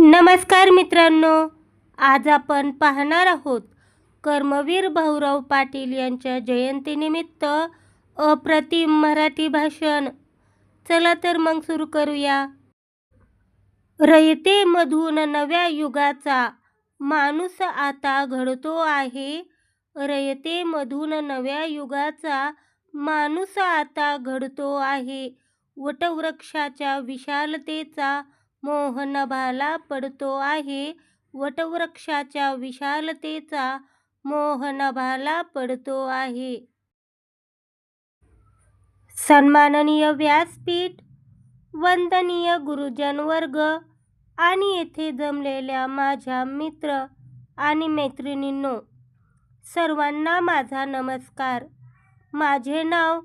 नमस्कार मित्रांनो आज आपण पाहणार आहोत कर्मवीर भाऊराव पाटील यांच्या जयंतीनिमित्त अप्रतिम मराठी भाषण. चला तर मग सुरू करूया. रयतेमधून नव्या युगाचा माणूस आता घडतो आहे. रयतेमधून नव्या युगाचा माणूस आता घडतो आहे. वटवृक्षाच्या विशालतेचा मोहनभाला पडतो आहे. वटवृक्षाच्या विशालतेचा मोहनभाला पडतो आहे. सन्माननीय व्यासपीठ वंदनीय गुरुजन वर्ग आणि येथे जमलेल्या माझ्या मित्र आणि मैत्रिणींनो सर्वांना माझा नमस्कार. माझे नाव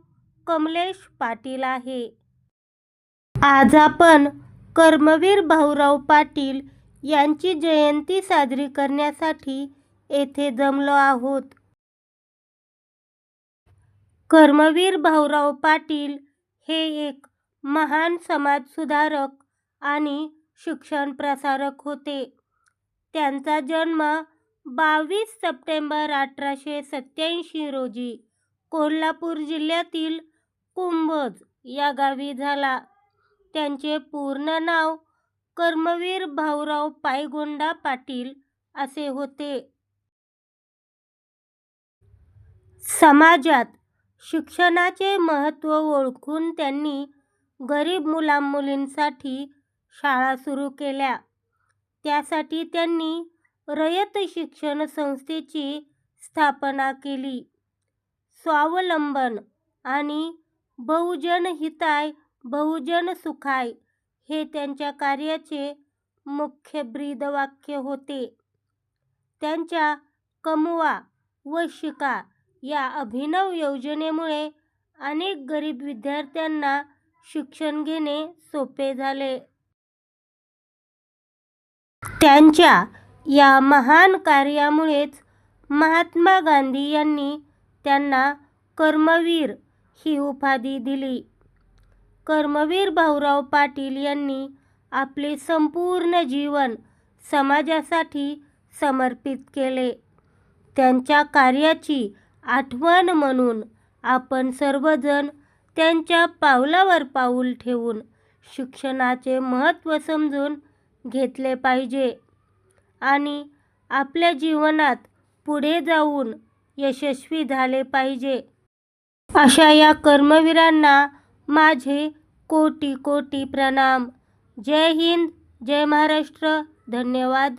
कमलेश पाटील आहे. आज आपण कर्मवीर भाऊराव पाटील यांची जयंती साजरी करण्यासाठी येथे जमलो आहोत. कर्मवीर भाऊराव पाटील हे एक महान समाजसुधारक आणि शिक्षण प्रसारक होते. त्यांचा जन्म बावीस सप्टेंबर अठराशे सत्याऐंशी रोजी कोल्हापूर जिल्ह्यातील कुंभज या गावी झाला. त्यांचे पूर्ण नाव कर्मवीर भाऊराव पायगोंडा पाटील असे होते. समाजात शिक्षणाचे महत्त्व ओळखून त्यांनी गरीब मुलामुलींसाठी शाळा सुरू केल्या. त्यासाठी त्यांनी रयत शिक्षण संस्थेची स्थापना केली. स्वावलंबन आणि बहुजन हिताय बहुजन सुखाय हे त्यांच्या कार्याचे मुख्य ब्रीदवाक्य होते. त्यांच्या कमवा व शिका या अभिनव योजनेमुळे अनेक गरीब विद्यार्थ्यांना शिक्षण घेणे सोपे झाले. त्यांच्या या महान कार्यामुळेच महात्मा गांधी यांनी त्यांना कर्मवीर ही उपाधी दिली. कर्मवीर भाऊराव पाटील यांनी आपले संपूर्ण जीवन समाजासाठी समर्पित केले. त्यांच्या कार्याची आठवण म्हणून आपण सर्वजण त्यांच्या पावलावर पाऊल ठेवून शिक्षणाचे महत्त्व समजून घेतले पाहिजे आणि आपल्या जीवनात पुढे जाऊन यशस्वी झाले पाहिजे. अशा या कर्मवीरांना माझे कोटी कोटी प्रणाम. जय हिंद जय महाराष्ट्र. धन्यवाद.